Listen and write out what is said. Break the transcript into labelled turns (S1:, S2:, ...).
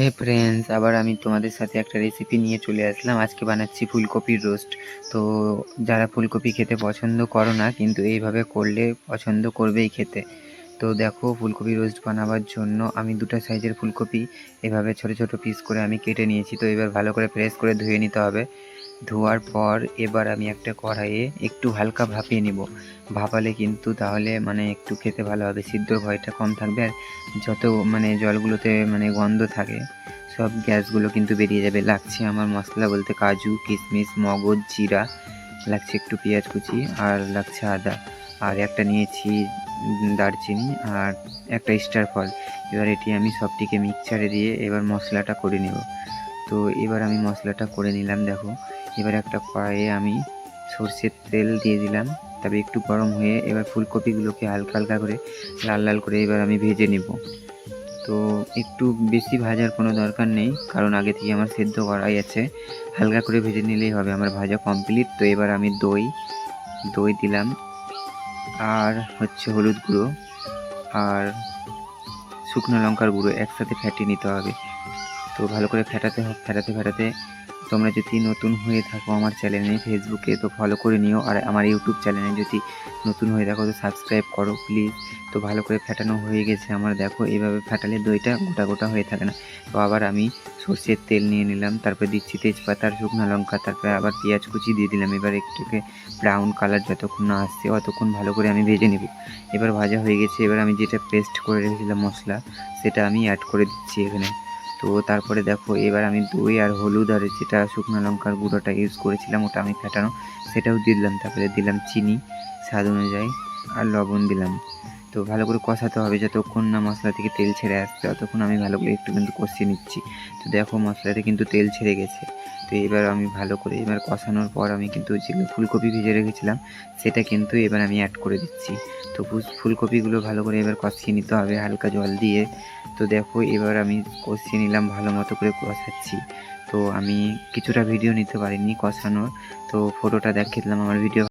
S1: হে friends আবার আমি তোমাদের সাথে একটা রেসিপি নিয়ে চলে আসলাম। আজকে বানাচ্ছি ফুলকপির রোস্ট তো যারা ফুলকপি খেতে পছন্দ করো না, কিন্তু এইভাবে করলে পছন্দ করবেই খেতে। তো দেখো, ফুলকপি রোস্ট বানাবার জন্য আমি দুটো সাইজের ফুলকপি এভাবে ছোট ছোট পিস করে আমি কেটে নিয়েছি। তো এবার ভালো করে ফ্রেশ করে ধুয়ে নিতে হবে। ধোয়ার পর এবার আমি একটা কড়াইয়ে একটু হালকা ভাপিয়ে নিব। ভাপালে কিন্তু তাহলে মানে একটু খেতে ভালো হবে, সিদ্ধর ভয়টা কম থাকবে আর যত মানে জলগুলোতে মানে গন্ধ থাকে, সব গ্যাসগুলো কিন্তু বেরিয়ে যাবে। লাগছে আমার মশলা বলতে কাজু কিশমিশ মগজ, জিরা, লাগছে একটু পেঁয়াজ কুচি আর লাগছে আদা। আর একটা নিয়েছি দারচিনি আর একটা স্টার ফল। এবার এটি আমি সবটিকে মিক্সচারে দিয়ে এবার মশলাটা করে নেব। তো এবার আমি মশলাটা করে নিলাম, দেখো। এবার একটা কড়াইয়ে আমি সর্ষের তেল দিয়ে দিলাম। তবে একটু গরম হয়ে এবার ফুলকপিগুলোকে হালকা হালকা করে, লাল লাল করে এবার আমি ভেজে নেব। তো একটু বেশি ভাজার কোনো দরকার নেই, কারণ আগে থেকে আমার সেদ্ধ করাই আছে। হালকা করে ভেজে নিলেই হবে, আমার ভাজা কমপ্লিট তো এবার আমি দই দই দিলাম। আর হচ্ছে হলুদ গুঁড়ো আর শুকনো লঙ্কার গুঁড়ো একসাথে ফেটিয়ে নিতে হবে। তো ভালো করে ফেটাতে ফেটাতে ফেটাতে তোমরা যদি নতুন হয়ে থাকো আমার চ্যানেলে ফেসবুকে, তো ফলো করে নিও। আর আমার ইউটিউব চ্যানেলে যদি নতুন হয়ে থাকো, তো সাবস্ক্রাইব করো প্লিজ তো ভালো করে ফেটানো হয়ে গেছে আমার, দেখো এইভাবে ফেটালে দইটা গোটা গোটা হয়ে থাকে না। তো আবার আমি সর্ষের তেল নিয়ে নিলাম, তারপর দিচ্ছি তেজপাতা আর শুকনো লঙ্কা, তারপরে আবার পেঁয়াজ কুচি দিয়ে দিলাম। এবার একটুকে ব্রাউন কালার যতক্ষণ না আসছে, অতক্ষণ ভালো করে আমি ভেজে নেব। এবার ভাজা হয়ে গেছে, এবার আমি যেটা পেস্ট করে রেখেছিলাম মশলা, সেটা আমি অ্যাড করে দিচ্ছি এখানে। তো তারপরে দেখো, এবার আমি দই আর হলুদ আর যেটা শুকনো লঙ্কার গুঁড়োটা ইউজ করেছিলাম, ওটা আমি ফেটানো, সেটাও দিলাম। তারপরে দিলাম চিনি স্বাদ অনুযায়ী আর লবণ দিলাম। তো ভালো করে কষাতে হবে যতক্ষণ না মশলা থেকে তেল ছেড়ে আসছে ততক্ষণ আমি ভালো করে একটু কিন্তু কষিয়ে নিচ্ছি। তো দেখো মশলাতে কিন্তু তেল ছেড়ে গেছে। তো এবার আমি ভালো করে এবার কষানোর পর আমি কিন্তু যেগুলো ফুলকপি ভিজে রেখেছিলাম, সেটা কিন্তু এবার আমি অ্যাড করে দিচ্ছি। তো ফুল- ফুলকপিগুলো ভালো করে এবার কষিয়ে নিতে হবে হালকা জল দিয়ে। তো দেখো এবার আমি কষিয়ে নিলাম ভালো মতো করে কষাচ্ছি। তো আমি কিছুটা ভিডিও নিতে পারিনি কষানোর। তো ফটোটা দেখিয়ে দিলাম, আমার ভিডিও